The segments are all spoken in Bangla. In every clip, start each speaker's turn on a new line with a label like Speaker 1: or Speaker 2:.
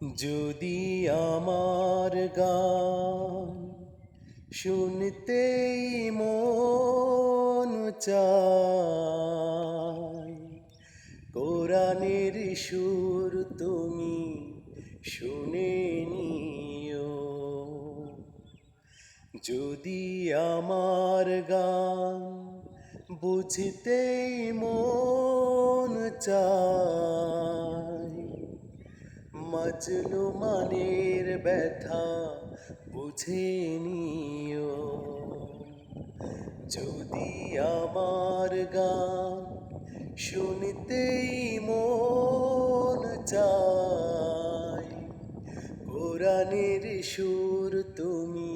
Speaker 1: যদি আমার গান শুনতেই মন চায়, কোরআনের সুর তুমি শুনে নিও। যদি আমার গান বুঝতেই মন চায় মাজলু মানের ব্যথা বুঝে নিও। যদি আমার গান শুনতেই মন চায়, কোরআনের সুর তুমি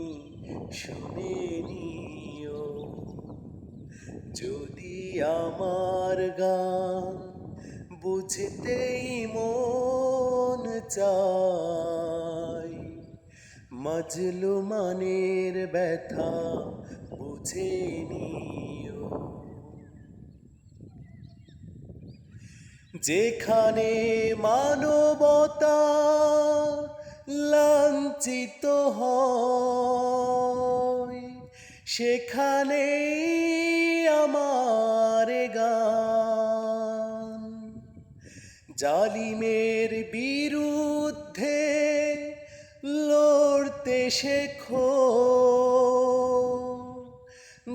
Speaker 1: শুনে নিও। যদি আমার গান বুঝতেই মন চাই। মাজলু মানের ব্যথা বুঝে নিও। যেখানে মানবতা লাঞ্ছিত হয় সেখানে আমার জালিমের বিরুদ্ধে লড়তে শেখো।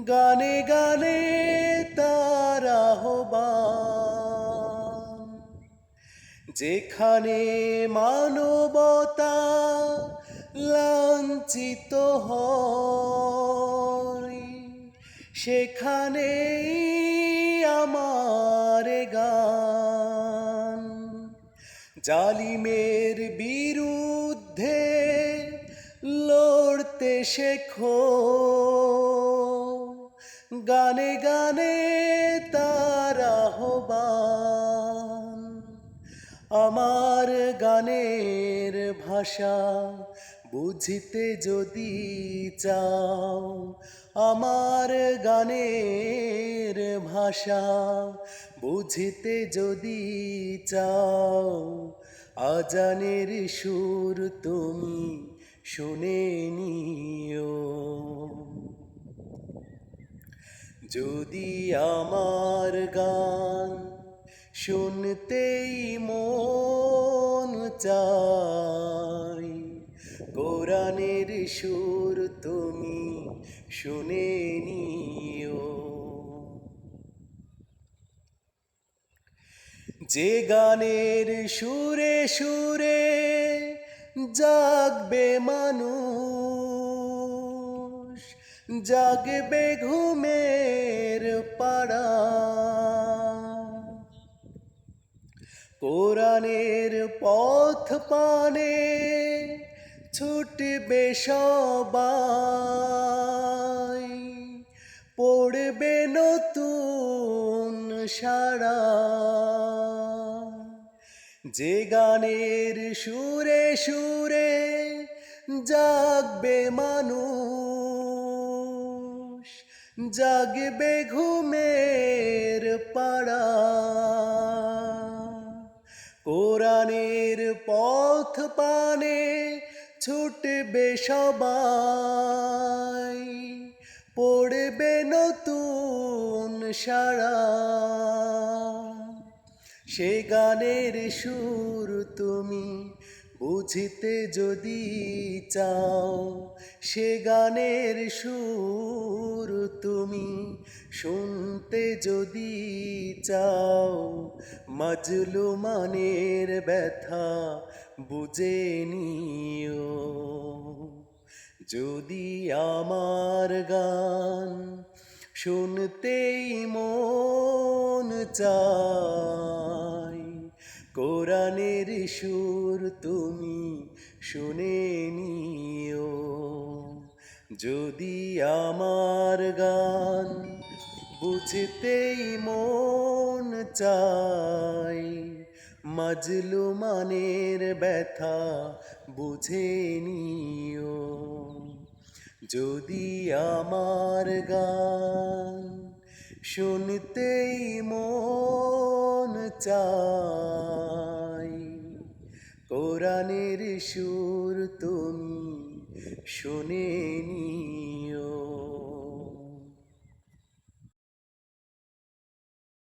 Speaker 1: গানে গানে তার আহ্বান। যেখানে মানবতা লাঞ্ছিত হয় সেখানে জালিমের বিরুদ্ধে লড়তে শেখো। গানে গানে তার আহ্বান। আমার গানের ভাষা বুঝতে যদি চাও আমার গানের ভাষা, বুঝিতে যদি চাও আজানের সুর তুমি শুনে নিও। যদি আমার গান শুনতেই মন কোরআনের সুর তুমি শুনে নিও। যে গানের সুরে সুরে জাগবে মানুষ, জাগবে ঘুমের পাড়া। কোরআনের পথ পানে ছুটবে সবাই। পড়বে নতুন সারা। যে গানের সুরে সুরে জাগবে মানুষ, জাগবে ঘুমের পাড়া। কোরআনের পথ পানে ছুটবে সবাই পড়বে নতুন সারা। সে গানের সুর তুমি বুঝতে যদি চাও, সে গানের সুর তুমি শুনতে যদি চাও মাজলু মানের ব্যথা বুঝে নিও। যদি আমার গান শুনতেই মন চাই কোরআনের সুর তুমি শুনে নিও। যদি আমার গান বুঝতেই মন চাই মাজলু মানের ব্যথা বুঝে নিও। যদি আমার গান শুনতেই মন চাই। কোরআনের সুর তুমি শুনে নিও।